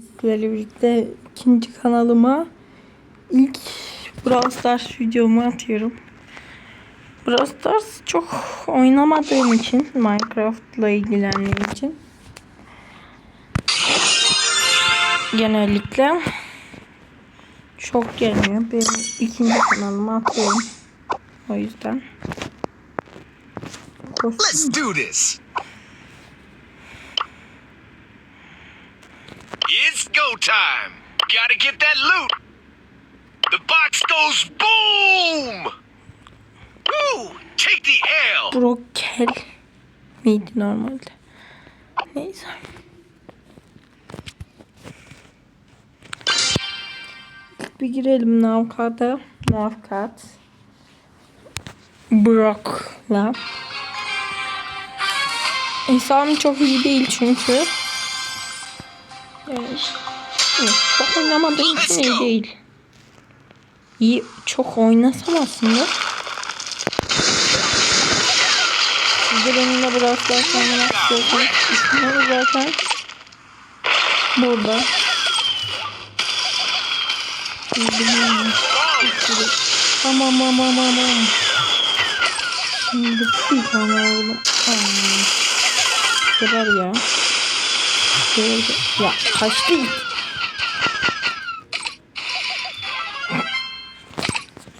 Sizlerle birlikte ikinci kanalıma ilk Brawl Stars videomu atıyorum. Brawl Stars çok oynamadığım için Minecraft'la ilgilendiğim için genellikle çok gelmiyor. Benim ikinci kanalıma atıyorum. O yüzden. Let's do this. Time. Gotta get that loot. The box goes boom. Woo! Take the L. Brokel miydi normalde? Neyse. Bir girelim Navkat'a. Navkat. Brock'la. Hesabım çok iyi değil çünkü. Evet, çok oynamadığım için iyi değil. İyi, çok oynasam aslında. Siz de benimle Stars oynamak istiyorsanız isminiz zaten burada. Tamam tamam tamam. Şimdi bir tane. Ay. Kadar ya. Şöyle. Ya kaçtı.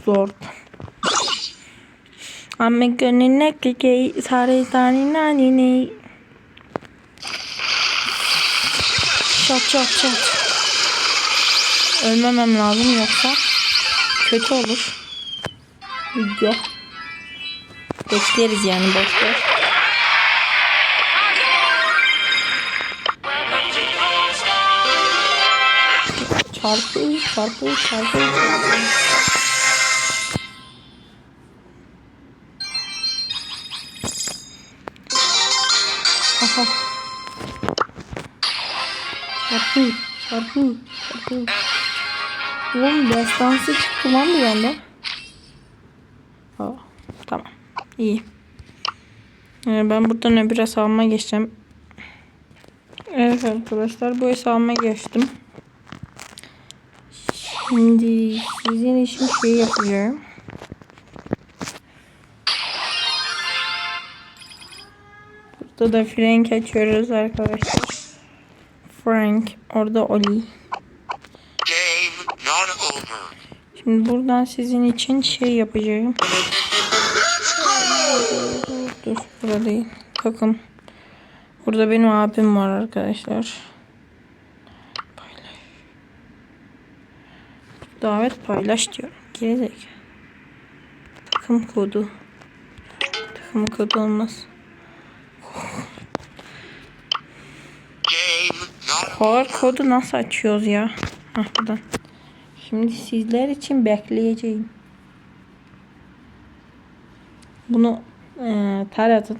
Zor. Amme gönlüne kike sarı sarı nani ne. Çat çat çat. Ölmemem lazım yoksa kötü olur. Video. Bekleriz yani boş ver. Çarpı, çarpı, çarpı, çarpı. Aha. Çarpı, çarpı, çarpı. Oğlum destansı çıktı lan bir anda. Aa, tamam. İyi. Ee, ben buradan öbür hesabıma geçeceğim. Evet arkadaşlar bu hesabıma geçtim. Şimdi sizin için şey yapıyorum. Burada da Frank açıyoruz arkadaşlar. Frank orada Oli. Şimdi buradan sizin için şey yapacağım. Dur burada değil. Takım. Burada benim abim var arkadaşlar. Paylaş. Davet paylaş diyorum. Gerizekalı. Takım kodu. Takım kodu olmaz. Power kodu nasıl açıyoruz ya? Hah buradan. Şimdi sizler için bekleyeceğim. Bunu eee taratın.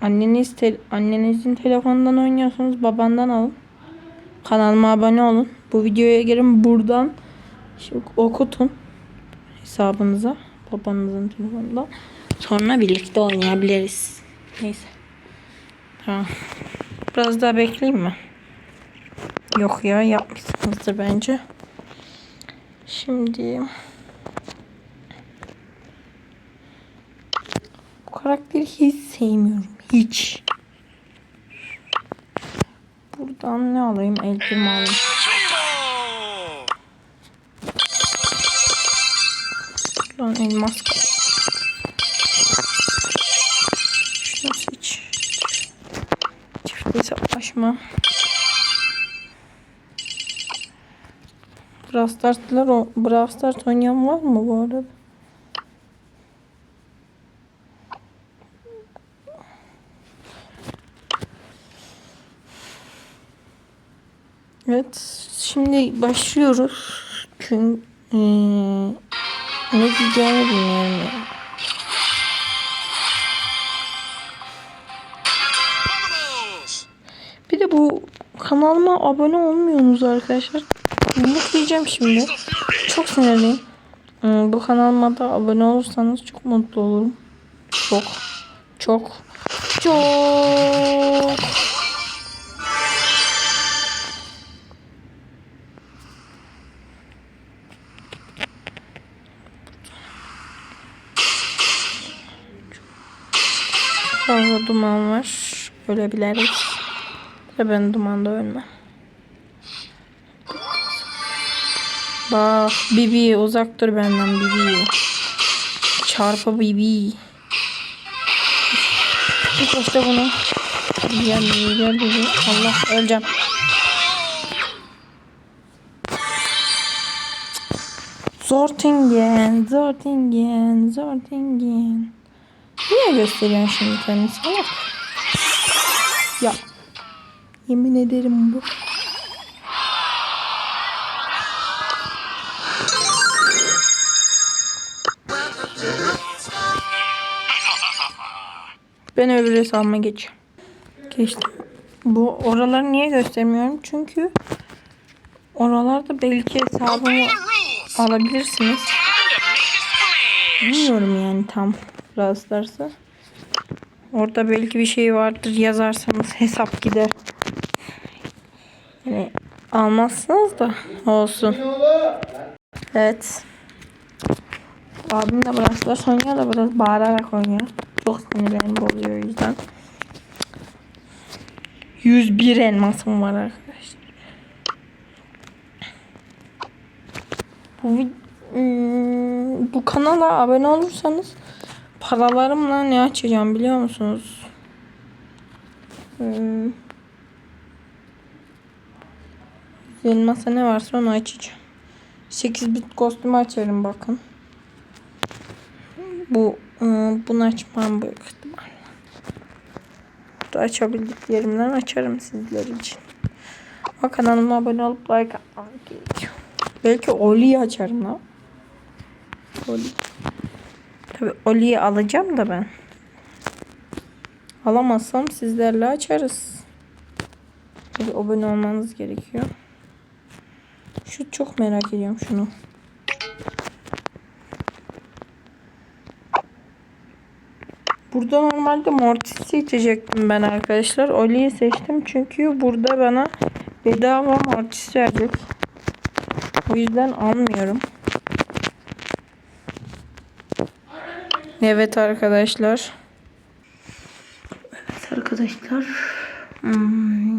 Anneniz tel annenizin telefonundan oynuyorsanız babandan alın. Kanalıma abone olun. Bu videoya girin buradan okutun hesabınıza babanızın telefonundan. Sonra birlikte oynayabiliriz. Neyse. Tamam. Biraz daha bekleyeyim mi? Yok ya yapmışsınızdır bence. Şimdi bu karakteri hiç sevmiyorum. Hiç. Buradan ne alayım? Elbimi alayım. Lan elmas kal. Hesaplaşma. Brawl Stars'lar o Brawl Stars oynayan var mı bu arada? Evet, şimdi başlıyoruz. Çünkü eee, ne diyeceğimi bilmiyorum. ya. bu kanalıma abone olmuyorsunuz arkadaşlar. Mutluyacağım şimdi. Çok sinirliyim. Bu kanalıma da abone olursanız çok mutlu olurum. Çok. Çok. Çok. Fazla duman var. Ölebiliriz. Ve ben dumanda ölmem. Bak Bibi uzak dur benden Bibi. Çarpı Bibi. Tut işte bunu. Gel Bibi gel Bibi. Allah öleceğim. Zortingen, Zortingen, Zortingen. Niye gösteriyorsun şimdi kendini salak? Yemin ederim bu. Ben öbür hesabıma geçiyorum. Geçtim. Bu oraları niye göstermiyorum? Çünkü oralarda belki hesabımı alabilirsiniz. Bilmiyorum yani tam rastlarsa. Orada belki bir şey vardır yazarsanız hesap gider. Yani almazsınız da olsun. Evet. Abim de biraz oynuyor da biraz bağırarak oynuyor. Çok sinirlerim bozuyor o yüzden. 101 elmasım var arkadaşlar. Bu Hmm, bu kanala abone olursanız paralarımla ne açacağım biliyor musunuz? Hmm. Elmasa ne varsa onu açacağım. 8 bit kostümü açarım bakın. Bu ıı, bunu açmam büyük ihtimal. Burada açabildiklerimden açarım sizler için. Ama kanalıma abone olup like atmam gerekiyor. Belki Oli'yi açarım lan. Oli. Tabi Oli'yi alacağım da ben. Alamazsam sizlerle açarız. Tabi abone olmanız gerekiyor. Şu çok merak ediyorum şunu. Burada normalde Mortis seçecektim ben arkadaşlar. Oli'yi seçtim çünkü burada bana bedava Mortis verecek. O yüzden almıyorum. Evet arkadaşlar. Evet arkadaşlar. Hmm.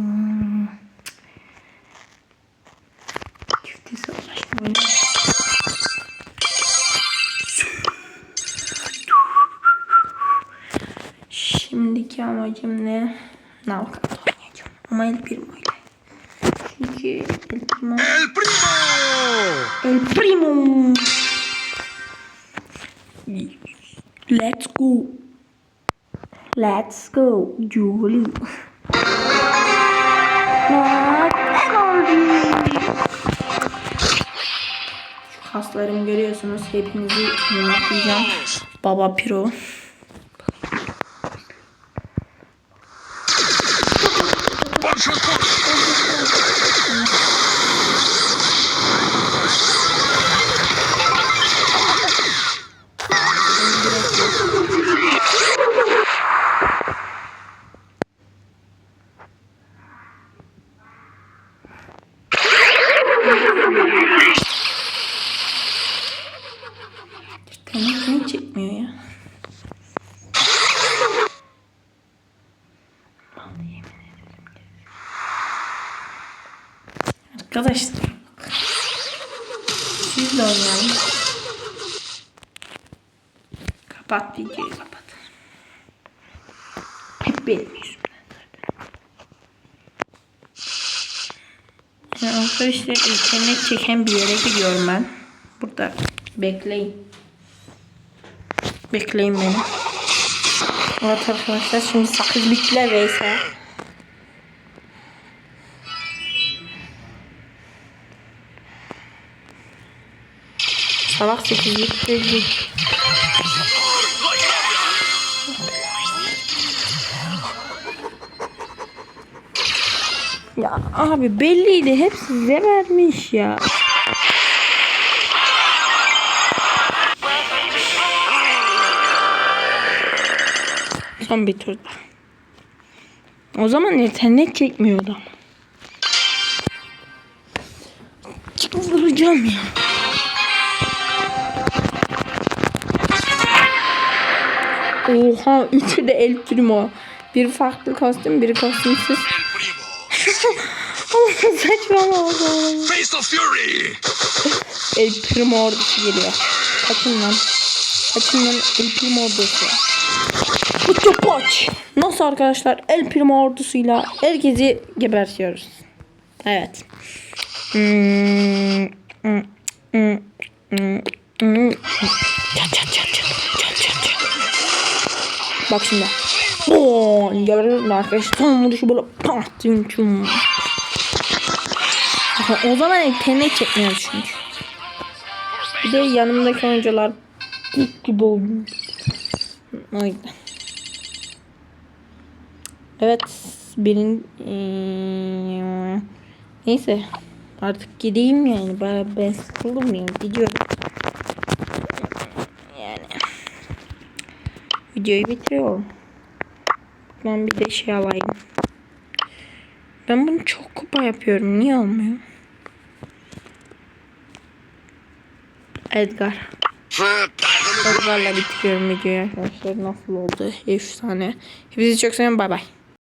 Şimdiki amacım ne? Nalkat oynayacağım. Ama El Primo ile. Çünkü El Primo... El Primo! El Primo! Let's go. Let's go, Julie. Kaslarımı görüyorsunuz. Hepinizi yumruklayacağım. Baba Piro. Arkadaşlar. Siz de oynayalım. Kapat videoyu kapat. Hep benim yüzümden zaten. Yani arkadaşlar internet çeken bir yere gidiyorum ben. Burada bekleyin. Bekleyin beni. Evet arkadaşlar şimdi sakız bittiler Veysel. Salak sekiz bitti. Ya abi belliydi hep size vermiş ya. Son bir turda. O zaman internet çekmiyordu ama. Çıldıracağım ya. Oha üçü de el primo. Bir farklı kostüm, biri kostümsüz. Oğlum saçmalama. Face of Fury. El Primo ordusu geliyor. Kaçın lan. Lan El Primo ordusu. Poç. Nasıl arkadaşlar El Primo ordusuyla herkesi gebertiyoruz. Evet. Bak şimdi. Gördünüz mü arkadaşlar? Tam vuruşu böyle pat. O zaman internet çekmiyoruz çünkü. Bir de yanımdaki oyuncular ilk gibi oldu. O. Evet. Birin... Eee, Neyse. Artık gideyim yani. Ben, ben sıkıldım yani. Gidiyorum. Yani. Videoyu bitiriyorum. Ben bir de şey alayım. Ben bunu çok kupa yapıyorum. Niye olmuyor? Edgar. Edgar'la bitiriyorum videoyu arkadaşlar. Nasıl oldu? Efsane. Hepinizi çok seviyorum. Bay bay.